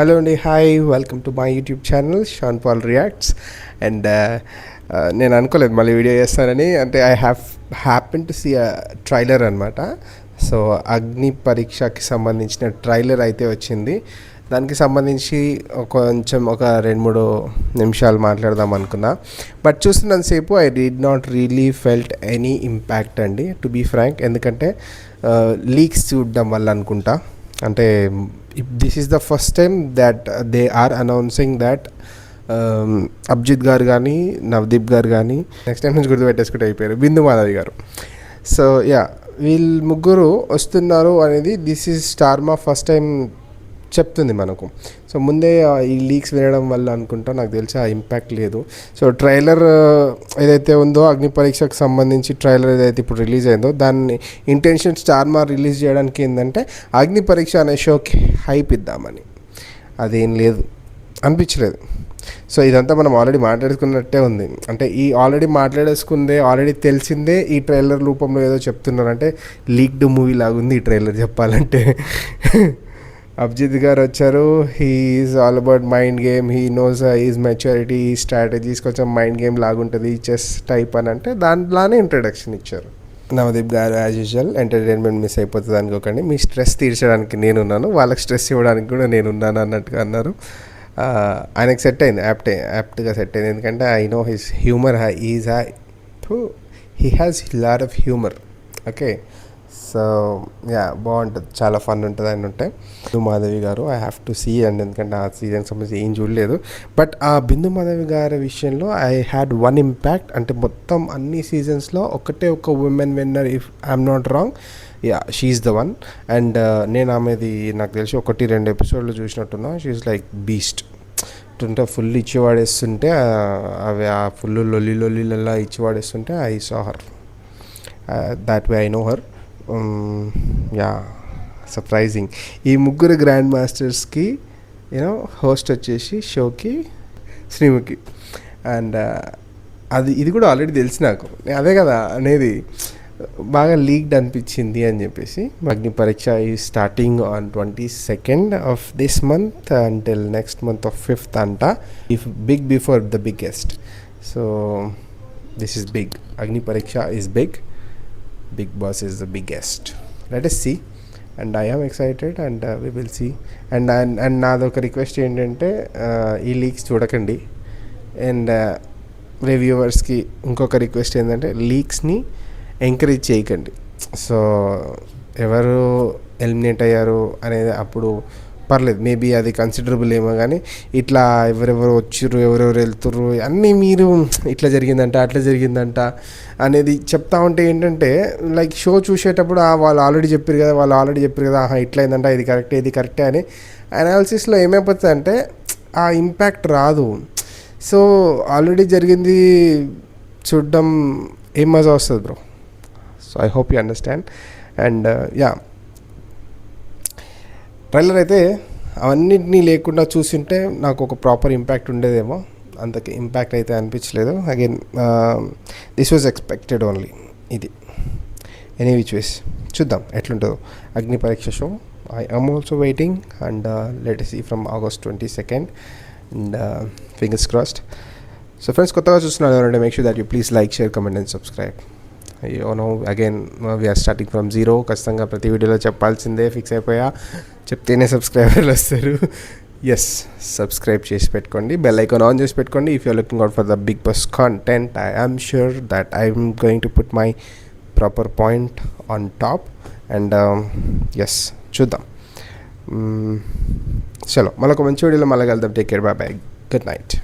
Hello అండి hi welcome to my YouTube channel Shan Paul reacts and నేను అనుకోలేదు మళ్ళీ వీడియో చేస్తానని. అంటే I have happen to see trailer అనమాట సో అగ్ని పరీక్షకి సంబంధించిన ట్రైలర్ అయితే వచ్చింది. దానికి సంబంధించి కొంచెం ఒక రెండు మూడు నిమిషాలు మాట్లాడదాం అనుకున్నా. But చూస్తున్నంతసేపు I did not really felt any impact అండి టు బీ ఫ్రాంక్ ఎందుకంటే uh, లీక్స్ చూడడం వల్ల అనుకుంటా. అంటే this is the first time that they are announcing that Abhijeet గారు కానీ నవదీప్ గారు కానీ నెక్స్ట్ టైం నుంచి గుర్తుపెట్టేసుకుంటే అయిపోయారు. బిందు మాధవి గారు. సో యా వీళ్ళు ముగ్గురు వస్తున్నారు అనేది this is Star Maa first time చెప్తుంది మనకు. సో ముందే ఈ లీక్స్ వినడం వల్ల అనుకుంటా నాకు తెలిసి ఆ ఇంపాక్ట్ లేదు. సో ట్రైలర్ ఏదైతే ఉందో అగ్ని పరీక్షకు సంబంధించి ట్రైలర్ ఏదైతే ఇప్పుడు రిలీజ్ అయిందో దాన్ని ఇంటెన్షన్ స్టార్మా రిలీజ్ చేయడానికి ఏంటంటే అగ్ని పరీక్ష అనే షోకి హైప్ ఇద్దామని. అదేం లేదు. అనిపించలేదు. సో ఇదంతా మనం ఆల్రెడీ మాట్లాడుకున్నట్టే ఉంది. అంటే ఈ ఆల్రెడీ మాట్లాడేసుకుందే ఆల్రెడీ తెలిసిందే ఈ ట్రైలర్ రూపంలో ఏదో చెప్తున్నారంటే లీక్డ్ మూవీ లాగుంది ఈ ట్రైలర్ చెప్పాలంటే. అభిజిత్ గారు వచ్చారు. He's all about mind game he knows is maturity ఈ స్ట్రాటజీస్ కొంచెం మైండ్ గేమ్ లాగుంటుంది. చెస్ టైప్ అని అంటే దాంట్లోనే ఇంట్రడక్షన్ ఇచ్చారు. నవదీప్ గారు యాజ్ యూజువల్ ఎంటర్టైన్మెంట్ మిస్ అయిపోతుంది అనుకోకండి. మీ స్ట్రెస్ తీర్చడానికి నేనున్నాను. వాళ్ళకి స్ట్రెస్ ఇవ్వడానికి కూడా నేనున్నాను అన్నట్టుగా అన్నారు. ఆయనకు సెట్ అయింది. యాప్ట్ యాప్ట్గా సెట్ అయింది. ఎందుకంటే I know his humour is high he has lot of humour okay so yeah బాగుంటుంది. చాలా ఫన్ ఉంటుంది ఆయన ఉంటే. బిందు మాధవి గారు I have to see and ఎందుకంటే ఆ సీజన్ సంబంధించి ఏం చూడలేదు. బట్ ఆ బిందు మాధవి గారి విషయంలో ఐ హ్యాడ్ వన్ ఇంపాక్ట్ అంటే మొత్తం అన్ని సీజన్స్లో ఒకటే ఒక women winner if I'm not wrong yeah she's the one and నేను ఆమెది నాకు తెలిసి ఒకటి రెండు ఎపిసోడ్లు చూసినట్టున్నా. షీఈస్ లైక్ బీస్ట్ అంటే ఫుల్ ఇచ్చి వాడేస్తుంటే ఆ, అవి ఆ ఫుల్ లొల్లి లొల్లిలల్లా ఇచ్చి వాడేస్తుంటే I saw her that way I know her Um, yeah surprising ఈ ముగ్గురు గ్రాండ్ మాస్టర్స్కి యూనో హోస్ట్ వచ్చేసి షోకి శ్రీముఖి. అండ్ uh, అది ఇది కూడా ఆల్రెడీ తెలిసి నాకు. అదే కదా అనేది బాగా లీక్డ్ అనిపించింది అని చెప్పేసి. అగ్ని పరీక్ష ఈ starting on twenty second of this month until next month of fifth అంట. If big before the biggest so this is big Agni Pariksha is big big boss is the biggest let's see and I am excited and we will see and and నాదొక request ఏంటంటే ఈ leaks చూడకండి. And రివ్యూవర్స్కి ఇంకొక request ఏంటంటే లీక్స్ని encourage చేయకండి. So ఎవరు ఎలిమినేట్ అయ్యారు అనేది అప్పుడు పర్లేదు. మేబీ అది కన్సిడరబుల్ ఏమో కానీ ఇట్లా ఎవరెవరు వచ్చిర్రు ఎవరెవరు వెళ్తుర్రు అన్నీ మీరు ఇట్లా జరిగిందంట అట్లా జరిగిందంట అనేది చెప్తా ఉంటే ఏంటంటే లైక్ షో చూసేటప్పుడు "ఆ, వాళ్ళు ఆల్రెడీ చెప్పారు కదా వాళ్ళు ఆల్రెడీ చెప్పారు కదా ఆహా ఇట్లా అయిందంట ఇది కరెక్టే ఇది కరెక్టే అని అనాలిసిస్లో ఏమైపోతుంది అంటే ఆ ఇంపాక్ట్ రాదు. సో ఆల్రెడీ జరిగింది చూడడం ఏం మజా వస్తుంది bro so I hope you understand and yeah trailer అయితే అవన్నిటినీ లేకుండా చూసింటే నాకు ఒక ప్రాపర్ ఇంపాక్ట్ ఉండేదేమో. అంతకి ఇంపాక్ట్ అయితే అనిపించలేదు. Again this was expected only ఇది. ఎనీ విచ్ వేస్ చూద్దాం ఎట్లుంటుందో. Agni Pariksha show. I am also waiting and let see from August twenty second and fingers crossed so friends కొత్తగా చూస్తున్నారు ఎవరంటే make sure that you please like share comment and subscribe అయ్యో no again we're starting from zero ఖచ్చితంగా ప్రతి వీడియోలో చెప్పాల్సిందే fix అయిపోయా. చెప్తేనే సబ్స్క్రైబర్లు వస్తారు. ఎస్ సబ్స్క్రైబ్ చేసి పెట్టుకోండి. బెల్ ఐకాన్ ఆన్ చేసి పెట్టుకోండి. If you're looking out for the big boss content I am sure that I'm going to put my proper point on top and yes చూద్దాం. చలో మళ్ళీ ఒక మంచి వీడియోలో మళ్ళీ కలుద్దాం. Take care bye bye good night